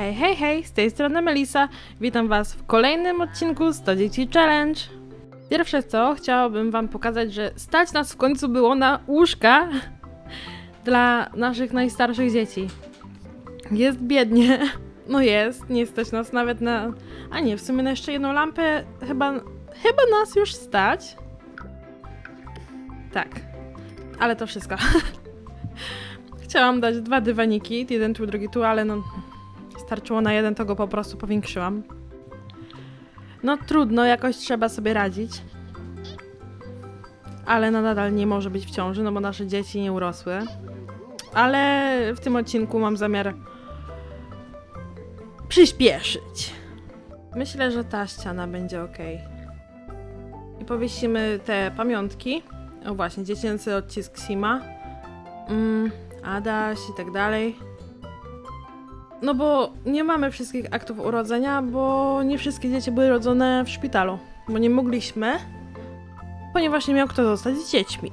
Hej, hej, hej, z tej strony Melisa. Witam Was w kolejnym odcinku 100 Dzieci Challenge. Pierwsze co, chciałabym Wam pokazać, że stać nas w końcu było na łóżka dla naszych najstarszych dzieci. Jest biednie. No jest, nie stać nas nawet na... A nie, w sumie na jeszcze jedną lampę chyba, chyba nas już stać. Tak, ale to wszystko. Chciałam dać dwa dywaniki, jeden tu, drugi tu, ale no starczyło na jeden, to go po prostu powiększyłam. No trudno, jakoś trzeba sobie radzić. Ale no, nadal nie może być w ciąży, no bo nasze dzieci nie urosły. Ale w tym odcinku mam zamiar przyspieszyć. Myślę, że ta ściana będzie ok. I powiesimy te pamiątki. O właśnie, dziecięcy odcisk Sima. Mm, Adaś i tak dalej. No bo nie mamy wszystkich aktów urodzenia, bo nie wszystkie dzieci były rodzone w szpitalu. Bo nie mogliśmy, ponieważ nie miał kto zostać z dziećmi.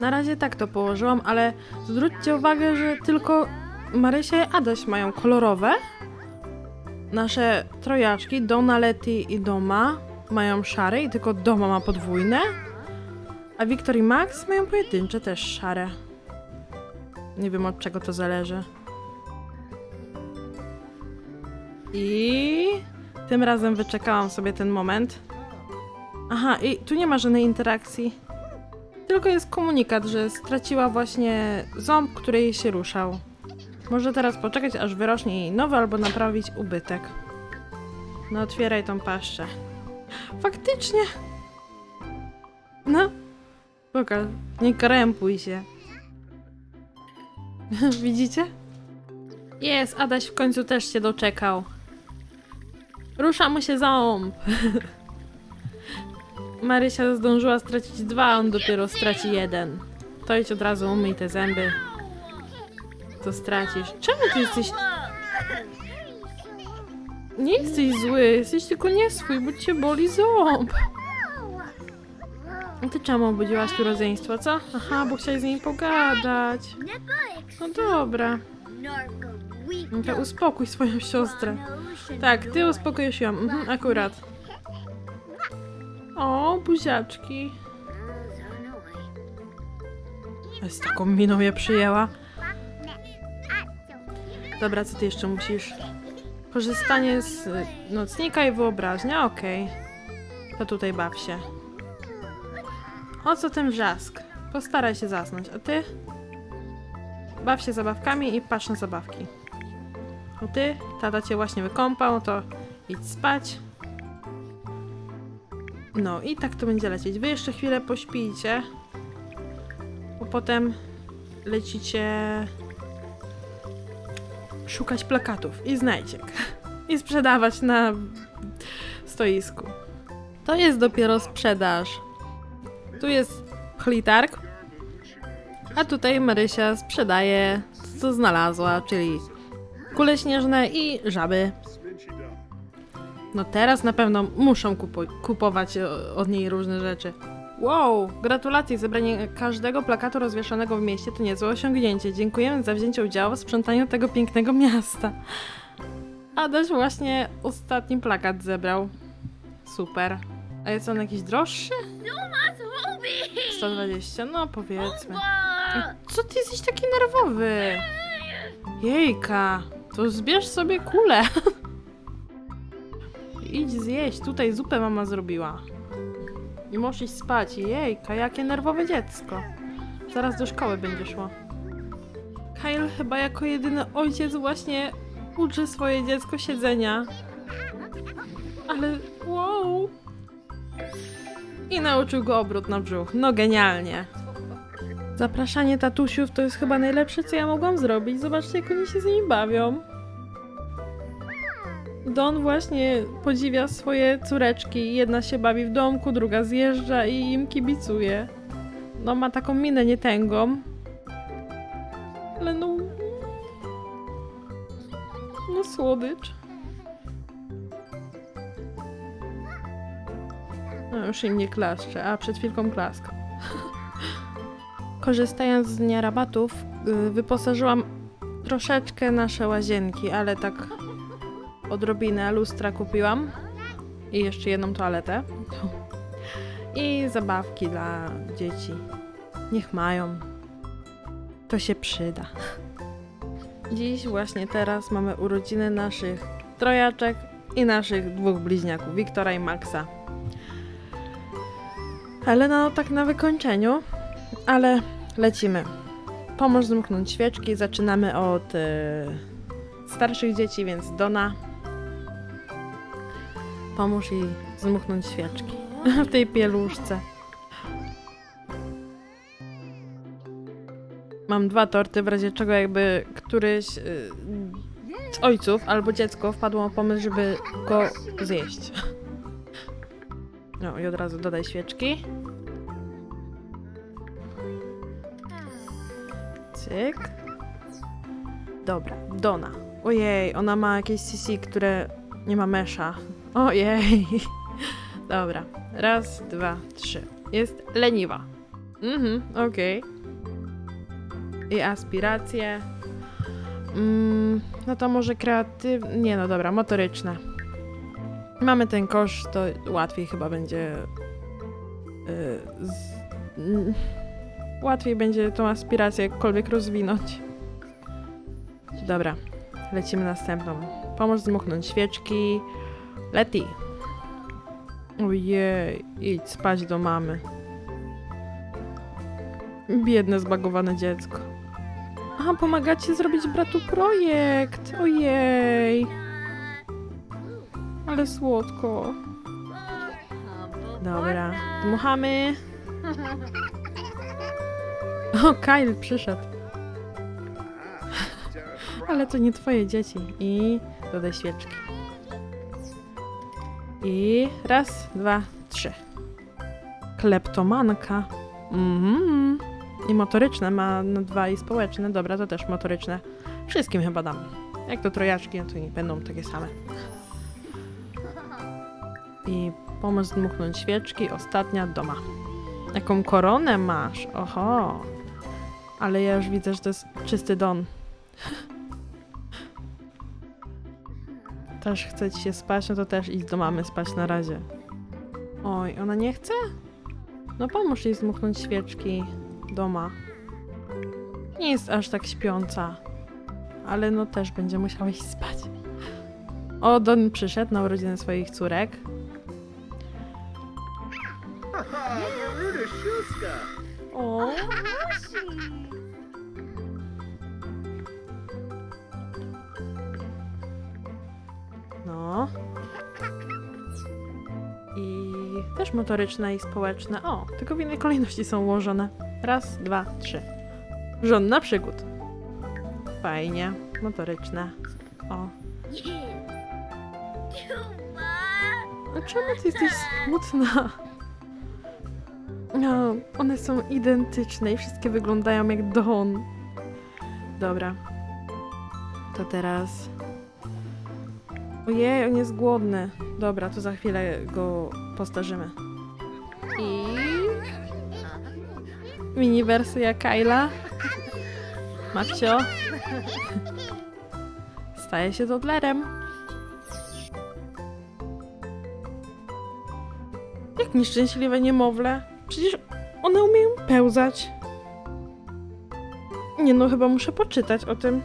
Na razie tak to położyłam, ale zwróćcie uwagę, że tylko Marysia i Adaś mają kolorowe. Nasze trojaczki, Donna, Letty i Doma mają szare i tylko Doma ma podwójne. A Wiktor i Max mają pojedyncze też szare. Nie wiem od czego to zależy. I tym razem wyczekałam sobie ten moment. Aha, i tu nie ma żadnej interakcji. Tylko jest komunikat, że straciła właśnie ząb, który jej się ruszał. Może teraz poczekać, aż wyrośnie jej nowy, albo naprawić ubytek. No, otwieraj tą paszczę. Faktycznie! No, pokaż. Nie krępuj się. Widzicie? Jest, Adaś w końcu też się doczekał. Rusza mu się ząb. Marysia zdążyła stracić dwa, on dopiero straci jeden. To idź od razu umyj te zęby. To stracisz. Czemu ty jesteś... Nie jesteś zły, jesteś tylko nie swój, bo cię boli ząb. A ty czemu obudziłaś tu rodzeństwo, co? Aha, bo chciałeś z niej pogadać. No dobra. No uspokój swoją siostrę. Tak, ty uspokoisz ją, mhm, akurat. O, buziaczki. Z taką miną je przyjęła. Dobra, co ty jeszcze musisz? Korzystanie z y, nocnika i wyobraźnia, okej. To tutaj baw się. O co ten wrzask? Postaraj się zasnąć, a ty? Baw się zabawkami i patrz na zabawki. Ty? Tata cię właśnie wykąpał, to idź spać. No i tak to będzie lecieć. Wy jeszcze chwilę pośpijcie, bo potem lecicie szukać plakatów i znajdziek i sprzedawać na stoisku. To jest dopiero sprzedaż. Tu jest chlitarg, a tutaj Marysia sprzedaje to, co znalazła, czyli kule śnieżne i żaby. No teraz na pewno muszą kupo- kupować o- od niej różne rzeczy. Wow, gratulacje! Zebranie każdego plakatu rozwieszonego w mieście to niezłe osiągnięcie. Dziękujemy za wzięcie udziału w sprzątaniu tego pięknego miasta. Adaś właśnie ostatni plakat zebrał. Super. A jest on jakiś droższy? 120, no powiedzmy. Co ty jesteś taki nerwowy? Jejka, to zbierz sobie kulę. Idź zjeść, tutaj zupę mama zrobiła. I możesz iść spać. Jejka, jakie nerwowe dziecko. Zaraz do szkoły będzie szło. Kyle chyba jako jedyny ojciec właśnie uczy swoje dziecko siedzenia. Ale wow. I nauczył go obrót na brzuch. No genialnie. Zapraszanie tatusiów to jest chyba najlepsze, co ja mogłam zrobić. Zobaczcie, jak oni się z nimi bawią. Don właśnie podziwia swoje córeczki. Jedna się bawi w domku, druga zjeżdża i im kibicuje. No ma taką minę nietęgą. Ale no... No słodycz. No już im nie klaszcze, a przed chwilką klaskał. Korzystając z dnia rabatów, y, wyposażyłam troszeczkę nasze łazienki, ale tak odrobinę lustra kupiłam. I jeszcze jedną toaletę. I zabawki dla dzieci. Niech mają. To się przyda. Dziś, właśnie teraz, mamy urodziny naszych trojaczek i naszych dwóch bliźniaków, Wiktora i Maxa. Ale no, tak na wykończeniu. Ale lecimy. Pomóż zamknąć świeczki. Zaczynamy od e, starszych dzieci, więc Dona. Pomóż jej zmuchnąć świeczki w tej pieluszce. Mam dwa torty, w razie czego jakby któryś y, z ojców albo dziecko wpadło na pomysł, żeby go zjeść. No i od razu dodaj świeczki. Dobra, Dona. Ojej, ona ma jakieś CC, które nie ma mesza. Ojej. Dobra, raz, dwa, trzy. Jest leniwa. Mhm, okej. I aspiracje. Mm, no to może kreatywne. Nie, no dobra, motoryczne. Mamy ten kosz, to łatwiej chyba będzie. y, z, łatwiej będzie tą aspirację jakkolwiek rozwinąć. Dobra, lecimy następną. Pomóż zmuchnąć świeczki. Leti. Ojej, idź spać do mamy. Biedne, zbagowane dziecko. Aha, pomagacie zrobić bratu projekt. Ojej. Ale słodko. Dobra, dmuchamy. O, Kyle przyszedł. Ale to nie twoje dzieci. I dodaj świeczki. I raz, dwa, trzy. Kleptomanka. Mhm. I motoryczne ma no dwa i społeczne. Dobra, to też motoryczne. Wszystkim chyba dam. Jak to trojaczki, no to nie będą takie same. I pomóc dmuchnąć świeczki. Ostatnia doma. Jaką koronę masz? Oho. Ale ja już widzę, że to jest czysty don. Też chce ci się spać, no to też idź do mamy spać na razie. Oj, ona nie chce? No pomóż jej zmuchnąć świeczki doma. Nie jest aż tak śpiąca. Ale no też będzie musiała iść spać. O, Don przyszedł na urodziny swoich córek. Motoryczne i społeczne. O, tylko w innej kolejności są ułożone. Raz, dwa, trzy. Żonna przygód. Fajnie. Motoryczne. O. A czemu ty jesteś smutna? No, one są identyczne i wszystkie wyglądają jak Don. Dobra. To teraz. Ojej, on jest głodny. Dobra, to za chwilę go postarzymy. Mini wersja Kyla. Macio. Staje się dodlerem. Jak nieszczęśliwe niemowlę. Przecież one umieją pełzać. Nie no, chyba muszę poczytać o tym.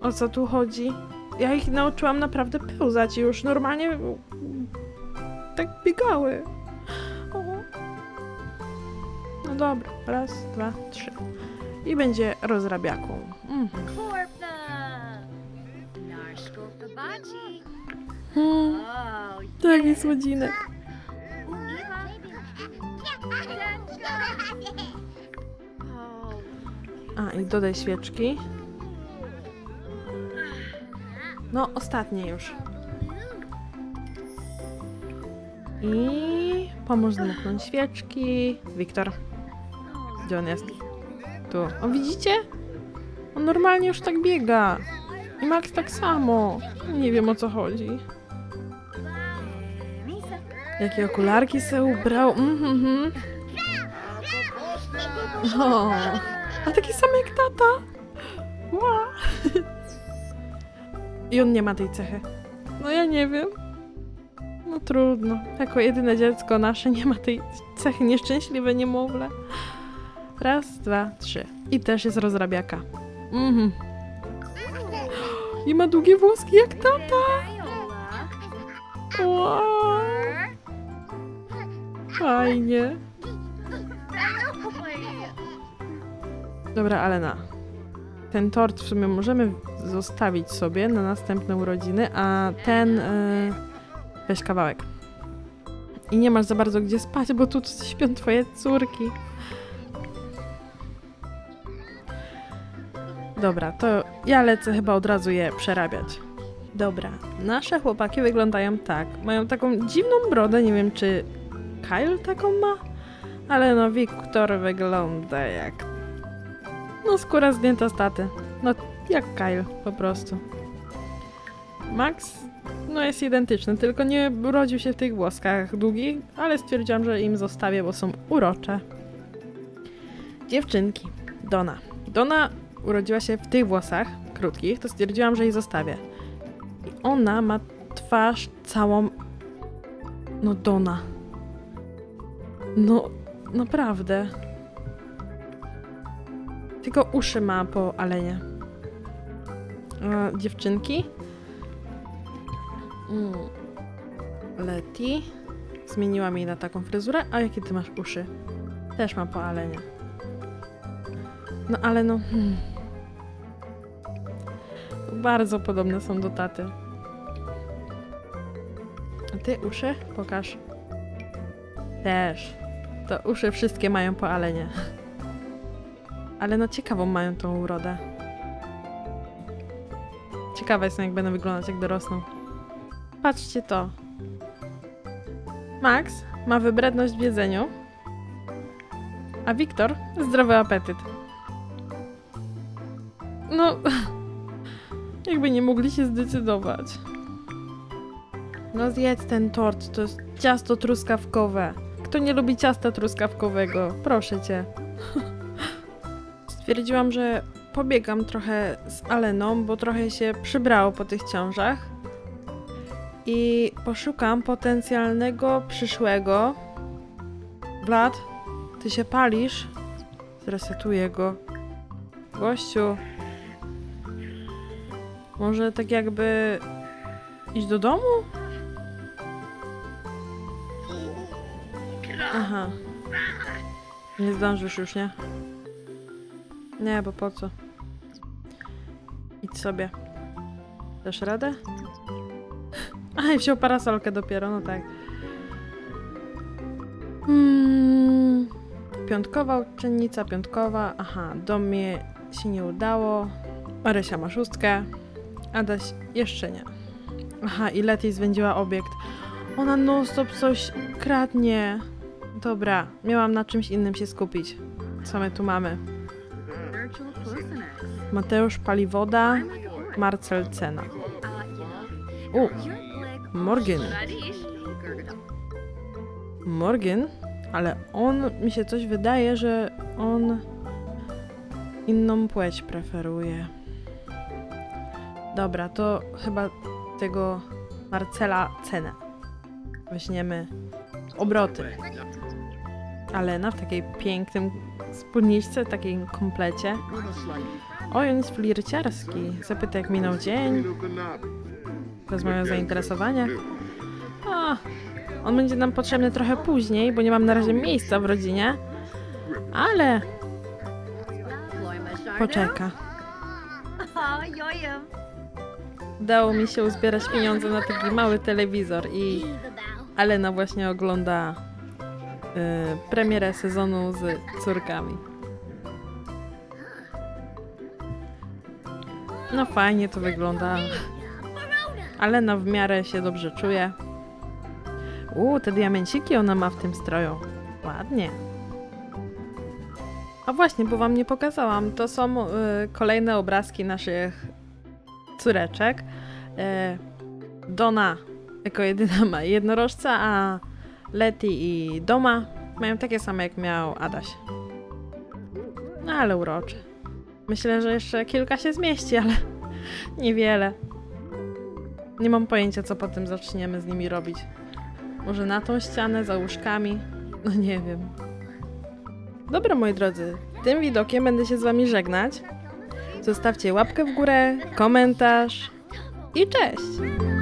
O co tu chodzi? Ja ich nauczyłam naprawdę pełzać i już normalnie tak biegały. No dobra, raz, dwa, trzy. I będzie rozrabiaką. Fabaci! Hmm, taki słodzinek. A, i dodaj świeczki. No, ostatnie już. I pomóż zmuchnąć świeczki. Wiktor, gdzie on jest? Tu. O, widzicie? On normalnie już tak biega. I Max tak samo. Nie wiem o co chodzi. Jakie okularki se ubrał. Mhm. O, a taki sam jak tata. Ła. I on nie ma tej cechy. No ja nie wiem. No trudno. Jako jedyne dziecko nasze nie ma tej cechy. Nieszczęśliwe niemowlę. Raz, dwa, trzy. I też jest rozrabiaka. Mhm. I ma długie włoski jak tata. Wow. Fajnie. Dobra, Alena. Ten tort w sumie możemy zostawić sobie na następne urodziny, a ten yy, weź kawałek. I nie masz za bardzo gdzie spać, bo tu śpią twoje córki. Dobra, to ja lecę chyba od razu je przerabiać. Dobra, nasze chłopaki wyglądają tak. Mają taką dziwną brodę, nie wiem czy Kyle taką ma, ale no Wiktor wygląda jak... No skóra zdjęta z taty. No jak Kyle po prostu. Max no jest identyczny, tylko nie urodził się w tych włoskach długich, ale stwierdziłam, że im zostawię, bo są urocze. Dziewczynki. Dona. Dona urodziła się w tych włosach krótkich, to stwierdziłam, że jej zostawię. I ona ma twarz całą... No Dona. No, naprawdę. Tylko uszy ma po alenie. Dziewczynki? Mm. Leti. Zmieniłam jej na taką fryzurę. A jakie ty masz uszy? Też ma po alenie. No ale no... Hmm. Bardzo podobne są do taty. A ty uszy? Pokaż. Też. To uszy wszystkie mają po alenie. Ale no ciekawą mają tą urodę. Ciekawa jestem, jak będą wyglądać, jak dorosną. Patrzcie to. Max ma wybredność w jedzeniu, a Wiktor zdrowy apetyt. No, jakby nie mogli się zdecydować. No zjedz ten tort, to jest ciasto truskawkowe. Kto nie lubi ciasta truskawkowego? Proszę cię. Stwierdziłam, że pobiegam trochę z Aleną, bo trochę się przybrało po tych ciążach. I poszukam potencjalnego przyszłego. Vlad, ty się palisz? Zresetuję go. Gościu. Może tak jakby iść do domu? Aha. Nie zdążysz już, nie? Nie, bo po co? Idź sobie. Dasz radę? A, i wziął parasolkę dopiero, no tak. Mm, piątkowa uczennica, piątkowa. Aha, do mnie się nie udało. Marysia ma szóstkę. Adaś jeszcze nie. Aha, i Leti zwędziła obiekt. Ona non-stop coś kradnie. Dobra, miałam na czymś innym się skupić. Co my tu mamy? Mateusz Paliwoda, Marcel Cena. U. Morgan. Morgan? Ale on, mi się coś wydaje, że on inną płeć preferuje. Dobra, to chyba tego Marcela Cenę. Weźmiemy obroty. Alena w takiej pięknym spódniczce, takiej komplecie. Oj, on jest flirciarski. Zapytaj, jak minął dzień. Rozmawiał o zainteresowaniach. On będzie nam potrzebny trochę później, bo nie mam na razie miejsca w rodzinie. Ale poczeka. Udało mi się uzbierać pieniądze na taki mały telewizor i Alena właśnie ogląda y, premierę sezonu z córkami. No fajnie to wygląda. Alena w miarę się dobrze czuje. Uuu, te diamenciki ona ma w tym stroju. Ładnie. A właśnie, bo wam nie pokazałam, to są y, kolejne obrazki naszych córeczek. Y, Dona jako jedyna ma jednorożca, a Leti i Doma mają takie same jak miał Adaś. No ale urocze. Myślę, że jeszcze kilka się zmieści, ale niewiele. Nie mam pojęcia, co potem zaczniemy z nimi robić. Może na tą ścianę, za łóżkami? No nie wiem. Dobra, moi drodzy, tym widokiem będę się z wami żegnać. Zostawcie łapkę w górę, komentarz i cześć!